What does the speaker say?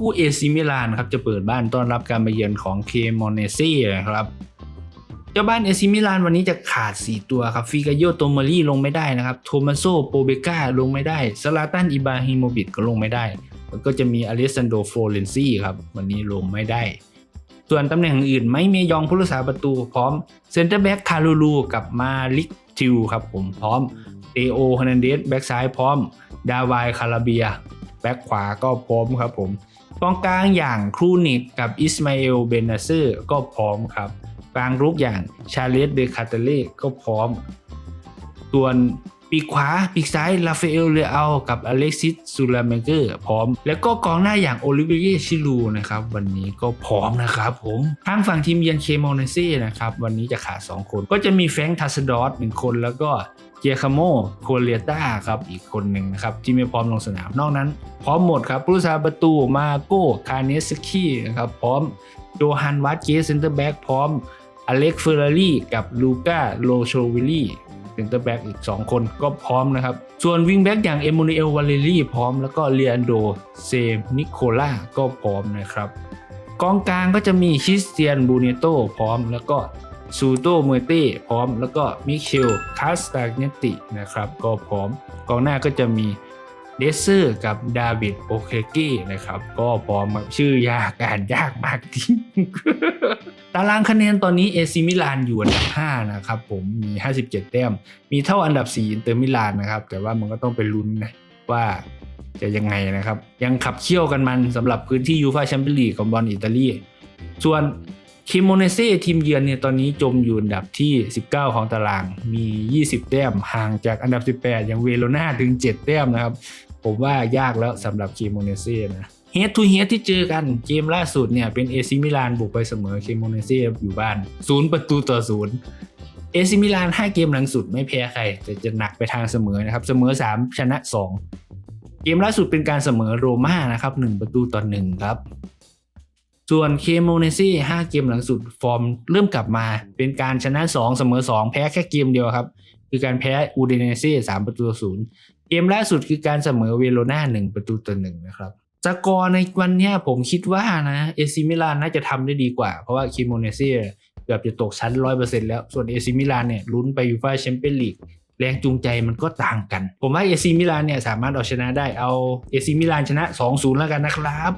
คู่เอซิมิลานครับจะเปิดบ้านต้อนรับการมาเยือนของเคมอนเนซี่นะครับเจ้าบ้านเอซิมิลานวันนี้จะขาด 4 ตัวครับฟิกาโยโตมารีลงไม่ได้นะครับโทมัสโซโปเบกาลงไม่ได้ซาลาตันอิบาฮิโมบิดก็ลงไม่ได้แล้วก็จะมีอเลสซานโดโฟเรนซี่ครับวันนี้ลงไม่ได้ ส่วนตำแหน่งอื่นไม่เมยองผู้รักษาประตูพร้อมเซนเตอร์แบ็กคารูลูกับมาลิกทิวครับผมพร้อมเอโอฮานันเดสแบ็กซ้ายพร้อม ดาวายคาราเบีย แบ็กขวาก็พร้อมครับผม กองกลางอย่างครูนิกกับอิสมาเอลเบนนาเซอร์ก็พร้อมครับกลางรุกอย่างชาเลสเดคาเตเล่ก็พร้อม ส่วนปีกขวาปีกซ้ายลาเฟเอลเลอากับอเล็กซิสซูลาเมเกอร์พร้อม แล้วก็กองหน้าอย่างโอลิเวียชิลูนะครับ วันนี้ก็พร้อมนะครับผมทางฝั่งทีมเยือนเคมอนเซ่นะครับ วันนี้จะขาด2คน ก็จะมีแฟงทัสดอสหนึ่งคนแล้วก็ เจคาโมโคเลียต้าครับอีกคนหนึ่งนะครับที่ไม่พร้อมลงสนาม นอกนั้น พร้อมหมดครับผู้รักษาประตูมาโก้คาเนสกี้นะครับพร้อมโจฮันวัตเกสเซนเตอร์แบ็กพร้อมอเล็กเฟอร์รารี่กับลูก้าโลโชวิลลี่เซนเตอร์แบ็กอีก 2 คนก็พร้อมนะครับ ส่วนวิงแบ็กอย่างเอมูนเอลวาเลรี่พร้อมแล้วก็เลียนโดเซมิโคล่าก็พร้อมนะครับ กองกลางก็จะมีคริสเตียนบูเนโตพร้อมแล้วก็ ซูโตเมเต้พร้อม แล้วก็มิเชลคาสตาเนตินะครับ ก็พร้อมกองหน้าก็จะมีเดซเซอร์กับดาวิดโอเคกี้นะครับ ก็พร้อมครับชื่อยากอ่านยากมากจริงตารางคะแนนตอนนี้เอซิมิลานอยู่อันดับ 5 นะครับผมมี 57 แต้ม มีเท่าอันดับ 4 อินเตอร์มิลานนะครับ แต่ว่ามันก็ต้องไปลุ้นนะว่าจะยังไงนะครับ ยังขับเคี่ยวกันมันสำหรับพื้นที่ยูฟาแชมเปี้ยนลีกของบอลอิตาลี ส่วน คิโมเนเซ่ทีมเยือนเนี่ยตอนนี้จมอยู่อันดับที่ 19 ของตารางมี 20 แต้มห่างจากอันดับ 18 อย่างเวโรนาถึง 7 แต้มนะครับ ผมว่ายากแล้วสำหรับคิโมเนเซ่นะเฮดทูเฮดที่เจอกันเกมล่าสุดเนี่ยเป็นเอซิมิลานบุกไปเสมอคิโมเนเซ่อยู่บ้านศูนย์ประตูต่อศูนย์เอซิมิลาน5เกมหลังสุดไม่แพ้ใคร แต่จะหนักไปทางเสมอนะครับ เสมอ 3 ชนะ 2 เกมล่าสุดเป็นการเสมอโรม่านะครับ 1 ประตูต่อ1ครับ ส่วนเคโมเนซี่5เกมหลังสุดฟอร์มเริ่มกลับมา เป็นการชนะ 2 เสมอ 2 แพ้แค่เกมเดียวครับ คือการแพ้อูเดเนเซ่3ประตูต่อศูนย์เกมล่าสุดคือการเสมอเวโรนา1ประตูต่อ1นะครับสกอร์ในวันนี้ผมคิดว่านะเอซิมิลานน่าจะทำได้ดีกว่า เพราะว่าเคโมเนเซ่เกือบจะตกชั้น 100%แล้ว ส่วนเอซิมิลานเนี่ยลุ้นไปยูฟ่าแชมเปี้ยนลีกแรงจูงใจมันก็ต่างกัน ผมว่าเอซิมิลานเนี่ยสามารถเอาชนะได้เอาเอซิมิลานชนะ 2-0 แล้วกันนะครับ